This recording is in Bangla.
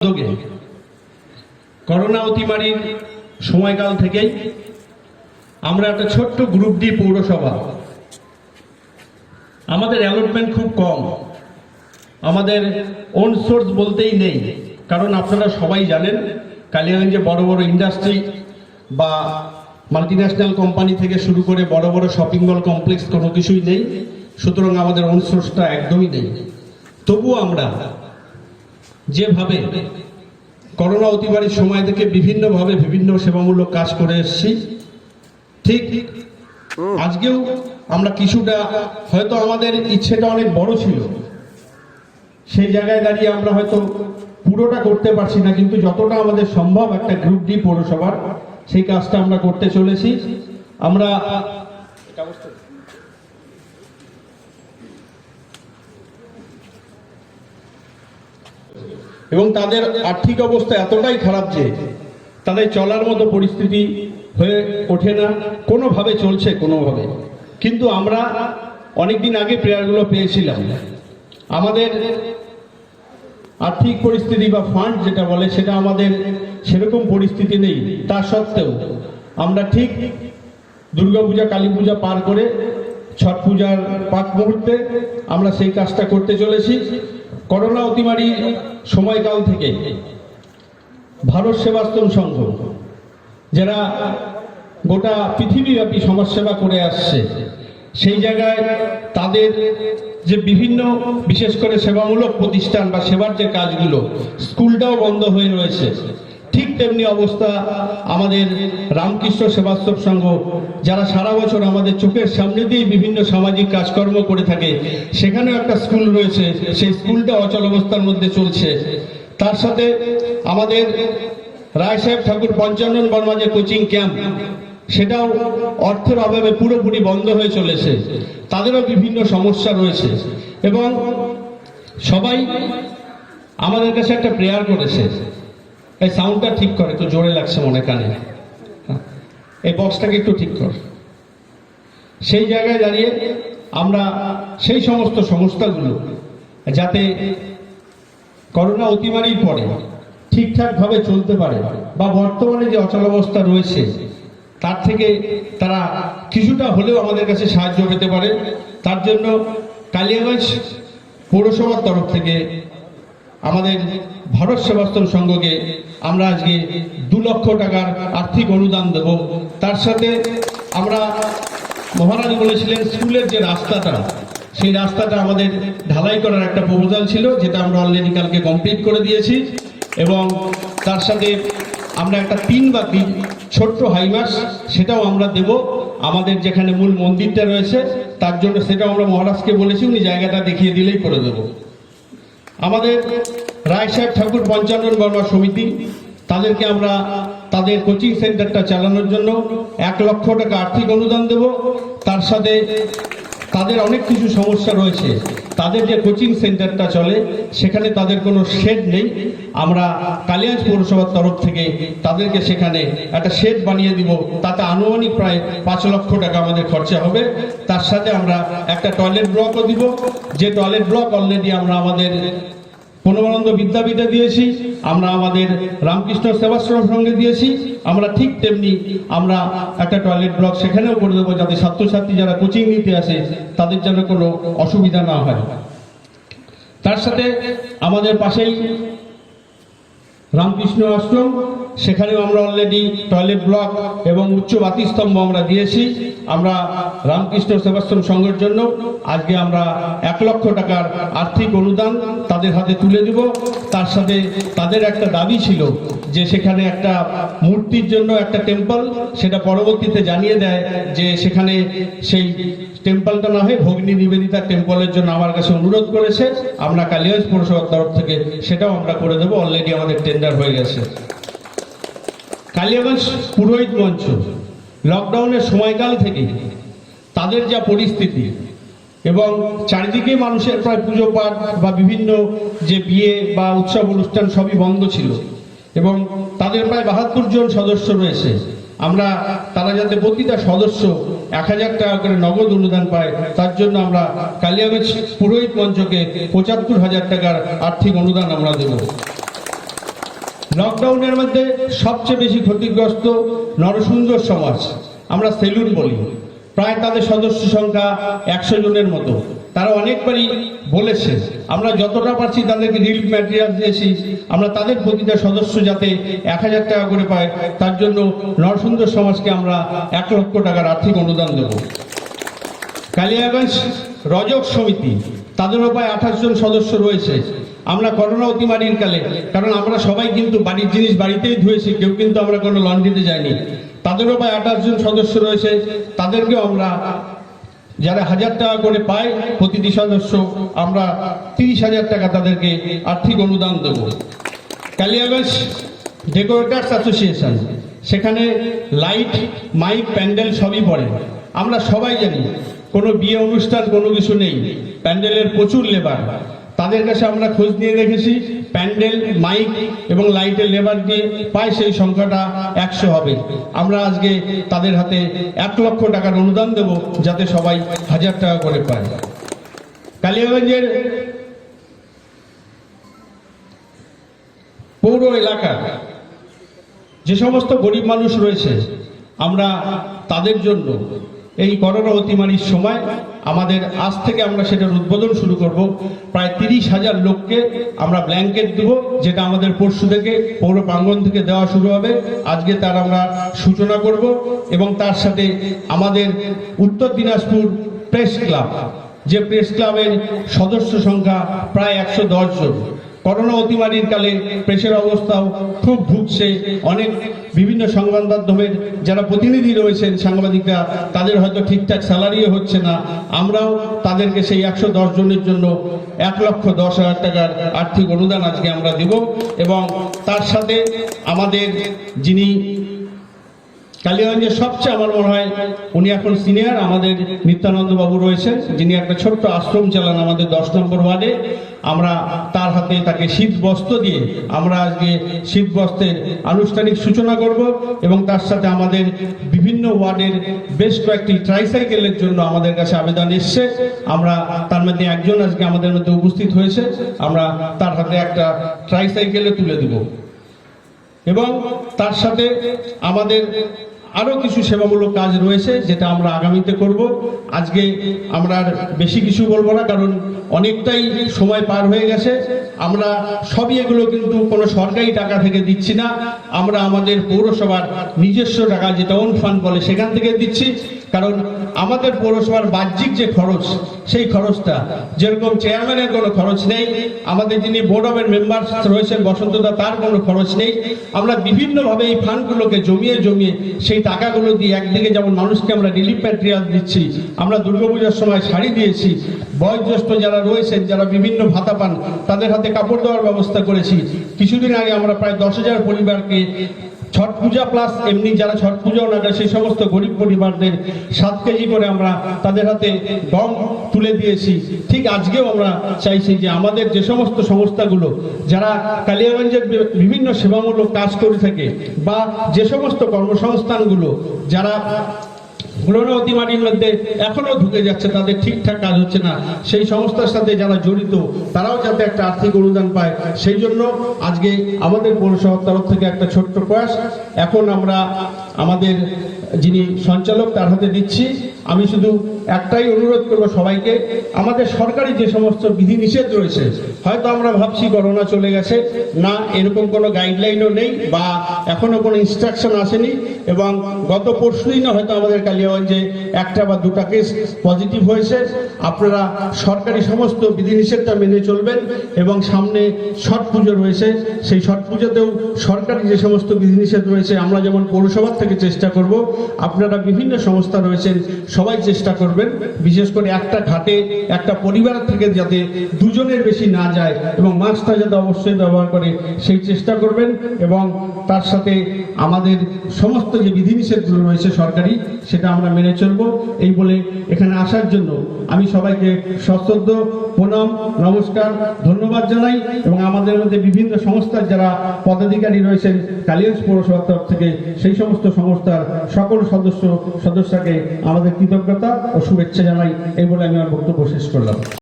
উদ্যোগে করোনা অতিমারির সময়কাল থেকেই আমরা একটা ছোট্ট গ্রুপ ডি পৌরসভা। আমাদের অ্যালটমেন্ট খুব কম। আমাদের ওন সোর্স বলতেই নেই। কারণ আপনারা সবাই জানেন, কালিয়াগঞ্জে বড় বড় ইন্ডাস্ট্রি বা মাল্টিন্যাশনাল কোম্পানি থেকে শুরু করে বড় বড় শপিং মল কমপ্লেক্স কোনো কিছুই নেই। সুতরাং আমাদের ওন সোর্সটা একদমই নেই। তবুও আমরা যেভাবে করোনা অতিমারির সময় থেকে বিভিন্নভাবে বিভিন্ন সেবামূলক কাজ করে এসেছি, ঠিক আজকেও আমরা কিছুটা হয়তো আমাদের ইচ্ছেটা অনেক বড় ছিল। সেই জায়গায় দাঁড়িয়ে আমরা হয়তো পুরোটা করতে পারছি না, কিন্তু যতটা আমাদের সম্ভব একটা গ্রুপ ডি পৌরসভার সেই কাজটা আমরা করতে চলেছি। আমরা এবং তাদের আর্থিক অবস্থা এতটাই খারাপ যে তাদের চলার মতো পরিস্থিতি হয়ে ওঠে না। কোনোভাবে চলছে, কোনোভাবে। কিন্তু আমরা অনেকদিন আগে প্রেয়ারগুলো পেয়েছিলাম। আমাদের আর্থিক পরিস্থিতি বা ফান্ড যেটা বলে, সেটা আমাদের সেরকম পরিস্থিতি নেই। তা সত্ত্বেও আমরা ঠিক দুর্গাপূজা কালী পূজা পার করে ছট পূজার পাক মুহূর্তে আমরা সেই কাজটা করতে চলেছি। করোনা অতিমারি সময়কাল থেকে ভারত সেবাশ্রম সংঘ, যারা গোটা পৃথিবীব্যাপী সমাজসেবা করে আসছে, সেই জায়গায় তাদের যে বিভিন্ন, বিশেষ করে সেবামূলক প্রতিষ্ঠান বা সেবার যে কাজগুলো, স্কুলটাও বন্ধ হয়ে রয়েছে। ঠিক তেমনি অবস্থা আমাদের রামকৃষ্ণ সেবাশ্রম সংঘ, যারা সারা বছর আমাদের চোখের সামনে দিয়ে বিভিন্ন সামাজিক কাজকর্ম করে থাকে, সেখানেও একটা স্কুল রয়েছে, সেই স্কুলটা অচল অবস্থার মধ্যে চলছে। তার সাথে আমাদের রায় সাহেব ঠাকুর পঞ্চানন বর্মা যে কোচিং ক্যাম্প, সেটাও অর্থের অভাবে পুরোপুরি বন্ধ হয়ে চলেছে। তাদেরও বিভিন্ন সমস্যা রয়েছে এবং সবাই আমাদের কাছে একটা প্রেয়ার করেছে। এই সাউন্ডটা ঠিক করে তো জোরে লাগছে মনে কানে। এই বক্সটাকে একটু ঠিক কর। সেই জায়গায় দাঁড়িয়ে আমরা সেই সমস্ত সংস্থাগুলো, যাতে করোনা অতিমারির পরে ঠিকঠাকভাবে চলতে পারে বা বর্তমানে যে অচলাবস্থা রয়েছে, তার থেকে তারা কিছুটা হলেও আমাদের কাছে সাহায্য পেতে পারে। তার জন্য কালিয়াগঞ্জ পৌরসভার তরফ থেকে আমাদের ভারত সেবাশ্রম সংঘকে আমরা আজকে দু লক্ষ টাকার আর্থিক অনুদান দেব। তার সাথে আমরা মহারাজ বলেছিলেন, স্কুলের যে রাস্তাটা, সেই রাস্তাটা আমাদের ঢালাই করার একটা প্রপোজাল ছিল, যেটা আমরা অলরেডি কালকে কমপ্লিট করে দিয়েছি। এবং তার সাথে আমরা একটা তিন বা তিন ছোট্ট হাইমাস, সেটাও আমরা দেব। আমাদের যেখানে মূল মন্দিরটা রয়েছে, তার জন্য সেটাও আমরা মহারাজকে বলেছি, উনি জায়গাটা দেখিয়ে দিলেই করে দেবো। আমাদের রায় সাহেব ঠাকুর পঞ্চানন বর্মা সমিতি, তাদেরকে আমরা তাদের কোচিং সেন্টারটা চালানোর জন্য এক লক্ষ টাকা আর্থিক অনুদান দেব। তার সাথে তাদের অনেক কিছু সমস্যা রয়েছে। তাদের যে কোচিং সেন্টারটা চলে, সেখানে তাদের কোনো শেড নেই। আমরা কালিয়াজ পৌরসভার তরফ থেকে তাদেরকে সেখানে একটা শেড বানিয়ে দিব। তাতে আনুমানিক প্রায় পাঁচ লক্ষ টাকা আমাদের খরচা হবে। তার সাথে আমরা একটা টয়লেট ব্লকও দিব। যে টয়লেট ব্লক অলরেডি আমরা আমাদের পূর্ণমানন্দ বিদ্যাপীঠে দিয়েছি, আমরা আমাদের রামকৃষ্ণ সেবাশ্রম সঙ্গে দিয়েছি, আমরা ঠিক তেমনি আমরা একটা টয়লেট ব্লক সেখানেও করে দেবো যাতে ছাত্রছাত্রী যারা কোচিং নিতে আসে, তাদের যেন কোনো অসুবিধা না হয়। তার সাথে আমাদের পাশেই রামকৃষ্ণ আশ্রম, সেখানেও আমরা অলরেডি টয়লেট ব্লক এবং উচ্চ বাতিস্তম্ভ আমরা দিয়েছি। আমরা রামকৃষ্ণ সেবাশ্রম সংঘের জন্য আজকে আমরা এক লক্ষ টাকার আর্থিক অনুদান তাদের হাতে তুলে দিব। তার সাথে তাদের একটা দাবি ছিল যে সেখানে একটা মূর্তির জন্য একটা টেম্পল সেটা পরবর্তীতে জানিয়ে দেয় যে সেখানে সেই টেম্পলটা না হয়ে ভগ্নী নিবেদিতা টেম্পলের জন্য আমার কাছে অনুরোধ করেছে। আমরা কালিয়াজ পৌরসভার তরফ থেকে সেটাও আমরা করে দেবো। অলরেডি আমাদের টেন্ডার হয়ে গেছে। কালিয়াগঞ্জ পুরোহিত মঞ্চ। লকডাউনের সময়কাল থেকে তাদের যা পরিস্থিতি এবং চারিদিকে মানুষের প্রায় পুজো পাঠ বা বিভিন্ন যে বিয়ে বা উৎসব অনুষ্ঠান সবই বন্ধ ছিল এবং তাদের প্রায় বাহাত্তর জন সদস্য রয়েছে। আমরা তারা যাতে প্রতিটা সদস্য এক হাজার টাকা করে নগদ অনুদান পায়, তার জন্য আমরা কালিয়াগঞ্জ পুরোহিত মঞ্চকে পঁচাত্তর হাজার টাকার আর্থিক অনুদান আমরা দেব। লকডাউনের মধ্যে সবচেয়ে বেশি ক্ষতিগ্রস্ত নরসুন্দর সমাজ, আমরা সেলুন বলি। প্রায় তাদের সদস্য সংখ্যা একশো জনের মতো। তারা অনেকবারই বলেছে, আমরা যতটা পারছি তাদেরকে রিলিফ ম্যাটেরিয়াল দিয়েছি আমরা তাদের প্রতিটা সদস্য যাতে এক হাজার টাকা করে পায়, তার জন্য নরসুন্দর সমাজকে আমরা এক লক্ষ টাকার আর্থিক অনুদান দেবো। কালিয়াগঞ্জ রজক সমিতি তাদেরও প্রায় আঠাশ জন সদস্য রয়েছে। আমরা করোনা অতিমারির কালে, কারণ আমরা সবাই কিন্তু বাড়ির জিনিস বাড়িতেই ধুয়েছি, কেউ কিন্তু আমরা কোনো লন্ড্রিতে যাইনি। তাদেরও প্রায় আঠাশ জন সদস্য রয়েছে। তাদেরকেও আমরা যারা হাজার টাকা করে পায়, প্রতিটি সদস্য আমরা তিরিশ হাজার টাকা তাদেরকে আর্থিক অনুদান দেবো। কালিয়াগঞ্জ ডেকোরেটার্স অ্যাসোসিয়েশন, সেখানে লাইট, মাইক, প্যান্ডেল সবই পড়ে। আমরা সবাই জানি, কোনো বিয়ে অনুষ্ঠান কোনো কিছু নেই, প্যান্ডেলের প্রচুর লেবার। তাদের কাছে আমরা খোঁজ নিয়ে রেখেছি প্যান্ডেল, মাইক এবং লাইটের লেবার দিয়ে পায় সেই সংখ্যাটা একশো হবে। আমরা আজকে তাদের হাতে এক লক্ষ টাকার অনুদান দেব যাতে সবাই হাজার টাকা করে পায়। কালিয়াগঞ্জের পৌর এলাকা যে সমস্ত গরিব মানুষ রয়েছে, আমরা তাদের জন্য এই করোনা অতিমারির সময় আমাদের আজ থেকে আমরা সেটার উদ্বোধন শুরু করব। প্রায় তিরিশ হাজার লোককে আমরা ব্ল্যাঙ্কেট দেব, যেটা আমাদের পরশু থেকে, পৌর প্রাঙ্গণ থেকে দেওয়া শুরু হবে। আজকে তার আমরা সূচনা করব এবং তার সাথে আমাদের উত্তর দিনাজপুর প্রেস ক্লাব, যে প্রেস ক্লাবের সদস্য সংখ্যা প্রায় একশো জন। করোনা অতিমারির কালে প্রেসের অবস্থাও খুব ভুগছে। অনেক বিভিন্ন সংবাদ মাধ্যমের যারা প্রতিনিধি রয়েছেন, সাংবাদিকরা, তাদের হয়তো ঠিকঠাক স্যালারিও হচ্ছে না। আমরাও তাদেরকে সেই একশো দশ জনের জন্য এক লক্ষ দশ হাজার টাকার আর্থিক অনুদান আজকে আমরা দেব এবং তার সাথে আমাদের যিনি কালীগঞ্জের সবচেয়ে আমার মনে হয় উনি এখন সিনিয়র, আমাদের নিত্যানন্দ বাবু রয়েছেন, যিনি একটা ছোট্ট আশ্রম চালান আমাদের দশ নম্বর ওয়ার্ডে। আমরা তার হাতে তাকে শীত বস্ত্র দিয়ে আমরা আজকে শীত বস্ত্রের আনুষ্ঠানিক সূচনা করব এবং তার সাথে আমাদের বিভিন্ন ওয়ার্ডের বেশ কয়েকটি ট্রাইসাইকেলের জন্য আমাদের কাছে আবেদন এসছে। আমরা তার মধ্যে একজন আজকে আমাদের মধ্যে উপস্থিত হয়েছে। আমরা তার হাতে একটা ট্রাইসাইকেলে তুলে দেবো। এবং তার সাথে আমাদের আরও কিছু সেবামূলক কাজ রয়েছে যেটা আমরা আগামীতে করব। আজকে আমরা বেশি কিছু বলব না, কারণ অনেকটাই সময় পার হয়ে গেছে। আমরা সবই এগুলো কিন্তু কোনো সরকারি টাকা থেকে দিচ্ছি না। আমরা আমাদের পৌরসভার নিজস্ব টাকা, যেটা ওন বলে, সেখান থেকে দিচ্ছি। কারণ আমাদের পৌরসভার বাহ্যিক যে খরচ, সেই খরচটা, যেরকম চেয়ারম্যানের কোনো খরচ নেই, আমাদের যিনি বোর্ড অফের মেম্বার রয়েছেন, বসন্তদা, তার কোনো খরচ নেই। আমরা বিভিন্নভাবে এই ফান্ডগুলোকে জমিয়ে জমিয়ে সেই টাকাগুলো দিয়ে একদিকে যেমন মানুষকে আমরা রিলিফ ম্যাটেরিয়াল দিচ্ছি, আমরা দুর্গাপূজার সময় শাড়ি দিয়েছি, বয়োজ্যেষ্ঠ যারা রয়েছেন, যারা বিভিন্ন ভাতা পান, তাদের হাতে কাপড় দেওয়ার ব্যবস্থা করেছি। কিছুদিন আগে আমরা প্রায় দশ হাজার পরিবারকে ছট পূজা প্লাস এমনি যারা ছট পূজাও করে সেই সমস্ত গরিব পরিবারদের সাত কেজি করে আমরা তাদের হাতে গম তুলে দিয়েছি। ঠিক আজকেও আমরা চাইছি যে আমাদের যে সমস্ত সংস্থাগুলো, যারা কালিয়াগঞ্জের বিভিন্ন সেবামূলক কাজ করে থাকে, বা যে সমস্ত কর্মসংস্থানগুলো, যারা পুরনো অতিমারির মধ্যে এখনও ঢুকে যাচ্ছে, তাদের ঠিকঠাক কাজ হচ্ছে না। সেই সংস্থার সাথে যারা জড়িত, তারাও যাতে একটা আর্থিক অনুদান পায়। সেই জন্য আজকে আমাদের পৌরসভার তরফ থেকে একটা ছোট্ট প্রয়াস। এখন আমরা আমাদের যিনি সঞ্চালক, তার হাতে দিচ্ছি। আমি শুধু একটাই অনুরোধ করব সবাইকে, আমাদের সরকারি যে সমস্ত বিধিনিষেধ রয়েছে, হয়তো আমরা ভাবছি করোনা চলে গেছে, না, এরকম কোনো গাইডলাইনও নেই বা এখনও কোনো ইনস্ট্রাকশন আসেনি এবং গত পরশুদিনও হয়তো আমাদের কালিয়াগঞ্জে একটা বা দুটা কেস পজিটিভ হয়েছে। আপনারা সরকারি সমস্ত বিধিনিষেধটা মেনে চলবেন এবং সামনে ছট পুজো রয়েছে, সেই ছট পুজোতেও সরকারি যে সমস্ত বিধিনিষেধ রয়েছে, আমরা যেমন পৌরসভার থেকে চেষ্টা করব, আপনারা বিভিন্ন সংস্থা রয়েছেন, সবাই চেষ্টা করবেন বিশেষ করে একটা ঘাটে, একটা পরিবার থেকে যাতে দুজনের বেশি না যায় এবং মাস্কটা যাতে অবশ্যই ব্যবহার করে, সেই চেষ্টা করবেন এবং তার সাথে আমাদের সমস্ত যে বিধিনিষেধগুলো রয়েছে সরকারি, সেটা আমরা মেনে চলবো। এই বলে এখানে আসার জন্য আমি সবাইকে সশ্রদ্ধ, প্রণাম, নমস্কার, ধন্যবাদ জানাই এবং আমাদের মধ্যে বিভিন্ন সংস্থার যারা পদাধিকারী রয়েছেন, কালিয়াঞ্জ পৌরসভার তরফ থেকে সেই সমস্ত সংস্থার সকল সদস্য, সদস্যকে আমাদের কৃতজ্ঞতা ও শুভেচ্ছা জানাই এই বলে আমি আমার বক্তব্য শেষ করলাম।